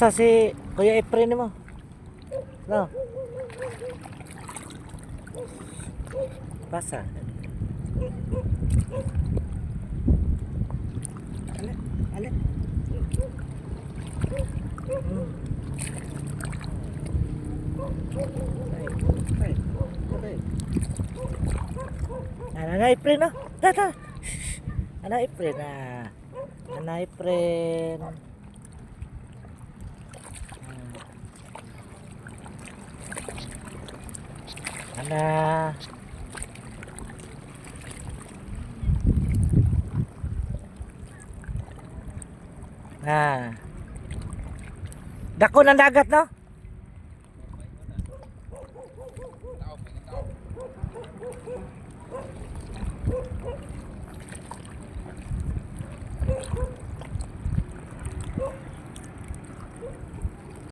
Asa si Kuya Efren mo? No. Pasa. Ale, ale. Hmm. Ay, ay, ay. Ano na Efren no? Tata. Ano Efren ah. Ano Efren. Hala. Na. Ah. Dako ng dagat, no?